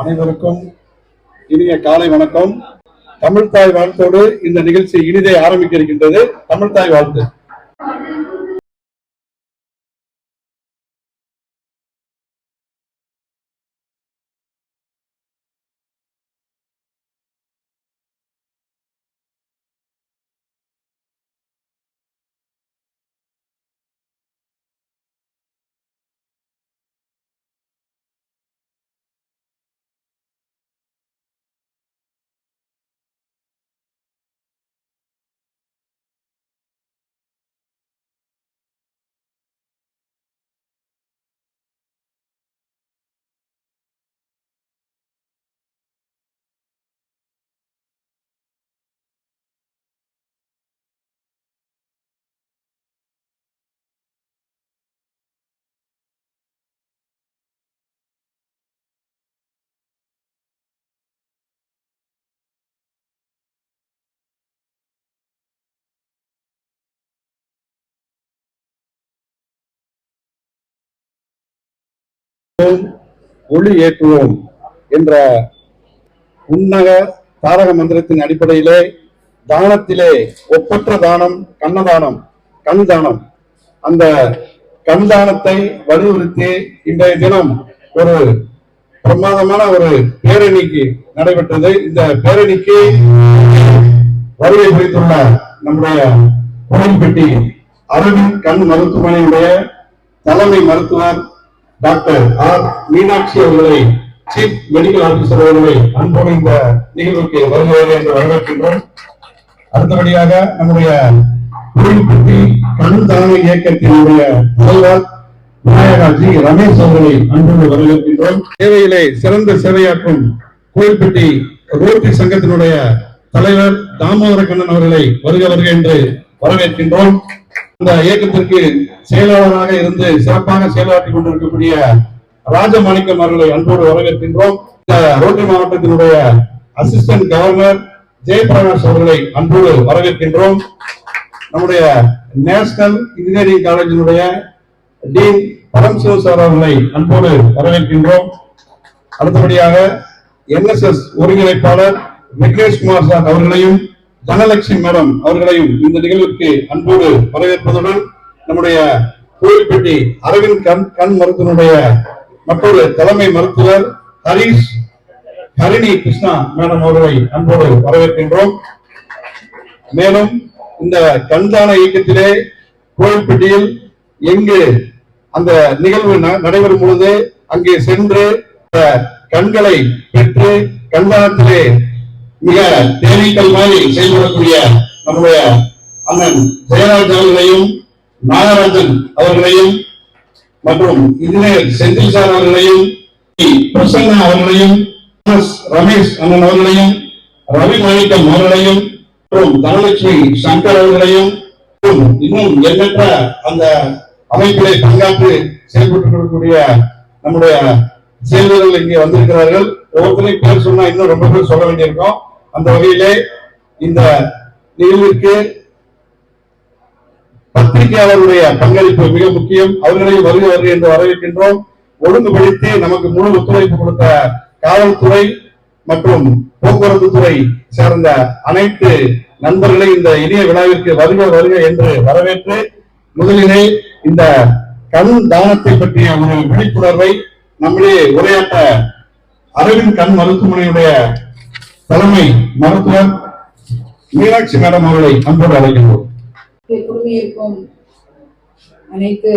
அனைவருக்கும் இனிய காலை வணக்கம். தமிழ்தாய் வாழ்த்தோடு இந்த நிகழ்ச்சி இனிதே ஆரம்பிக்க இருக்கின்றது. தமிழ்தாய் வாழ்த்து. ஒளி ஏற்றுவோம் என்ற உன்னக தாரக மந்திரத்தின் அடிப்படையிலே தானத்திலே ஒப்பற்ற தானம் கண்ணதானம் கண் தானம் அந்த கண் தானத்தை வலியுறுத்தி இன்றைய தினம் ஒரு பிரமாதமான ஒரு பேரணிக்கு நடைபெற்றது. இந்த பேரணிக்கு வருகை புரிந்துள்ள நம்முடைய கோயில்பட்டி அரவிந்த் கண் மருத்துவமனையுடைய தலைமை மருத்துவர் டாக்டர் ஆர் மீனாட்சி அவர்களை சீஃப் மெடிக்கல் ஆபீசர் அவர்களை அன்போடு இந்த நிகழ்வுக்கு வருகிறது என்று வரவேற்கின்றோம். அடுத்தபடியாக நம்முடைய கோயில்பட்டி கண் தலைமை இயக்கத்தினுடைய முதல்வர் விநாயகா ஜி ரமேஷ் அவர்களை அன்போடு வரவேற்கின்றோம். சேவையிலே சிறந்த சேவையாற்றும் கோயில்பட்டி ரோட்டி சங்கத்தினுடைய தலைவர் தாமோதர கண்ணன் அவர்களை வருக வருக என்று வரவேற்கின்றோம். இந்த இயக்கத்திற்கு செயலாளராக இருந்து சிறப்பாக செயலாற்றிக் கொண்டிருக்கக்கூடிய ராஜமாணிக்கம் அவர்களை அன்போடு வரவேற்கின்றோம். ரோட்டரி மாவட்டத்தினுடைய அசிஸ்டன்ட் கவர்னர் ஜெயபிரகாஷ் அவர்களை அன்போடு வரவேற்கின்றோம். நம்முடைய நேஷனல் இன்ஜினியரிங் காலேஜினுடைய டீன் பரம்சிவ சார் அவர்களை அன்போடு வரவேற்கின்றோம். அடுத்தபடியாக என்எஸ்எஸ் ஒருங்கிணைப்பாளர் விக்னேஷ் குமார் சார் அவர்களையும் தனலட்சுமி மேடம் அவர்களையும் இந்த நிகழ்வுக்கு அன்போடு வரவேற்பதுடன் நம்முடைய கோயில்பட்டி அரவிந்த் கண் கண் மருத்துவனுடைய மற்றொரு தலைமை மருத்துவர் ஹரீஷ் ஹரிணி கிருஷ்ணா மேடம் அவர்களை அன்போடு வரவேற்கின்றோம். மேலும் இந்த கண்தான இயக்கத்திலே கோயில்பட்டியில் எங்கு அந்த நிகழ்வு நடைபெறும் பொழுது அங்கே சென்று கண்களை பெற்று கண்தானத்திலே மிக தேனீக்கள் மாதிரி செயல்படக்கூடிய நம்முடைய அண்ணன் ஜெயராஜ் அவர்களையும் நாகராஜன் அவர்களையும் மற்றும் இன்ஜினியர் செந்தில் சார் அவர்களையும் பிரசன்னா அவர்களையும் ரமேஷ் அண்ணன் அவர்களையும் ரவி மாணிக்கம் அவர்களையும் மற்றும் தனலட்சுமி சங்கர் அவர்களையும் இன்னும் எண்ணற்ற அந்த அமைப்பிலே பங்காற்று செயல்பட்டு நம்முடைய செயல்வர்கள் இங்கே வந்திருக்கிறார்கள். ஒவ்வொருத்தரையும் பேர் சொன்னா இன்னும் ரொம்ப பேர் சொல்ல வேண்டியிருக்கும். அந்த வகையிலே இந்த நிகழ்விற்கு பத்திரிகையாளருடைய பங்களிப்பு மிக முக்கியம். அவர்களையும் வருக வருக என்று வரவேற்கின்றோம். ஒழுங்குபடுத்தி நமக்கு முழு ஒத்துழைப்பு கொடுத்த காவல்துறை மற்றும் போக்குவரத்து துறை சேர்ந்த அனைத்து நண்பர்களை இந்த இணைய விழாவிற்கு வருக வருக என்று வரவேற்று முதலிலே இந்த கண் தானத்தை பற்றிய ஒரு விழிப்புணர்வை நம்மளே உரையாற்ற அரவிந்த் கண் மருத்துவமனையுடைய தலைமை மருத்துவர் மீனாட்சி மேடம் அவர்களை அன்போடு அழைக்கின்றோம். குழுமியிருக்கும் அனைத்து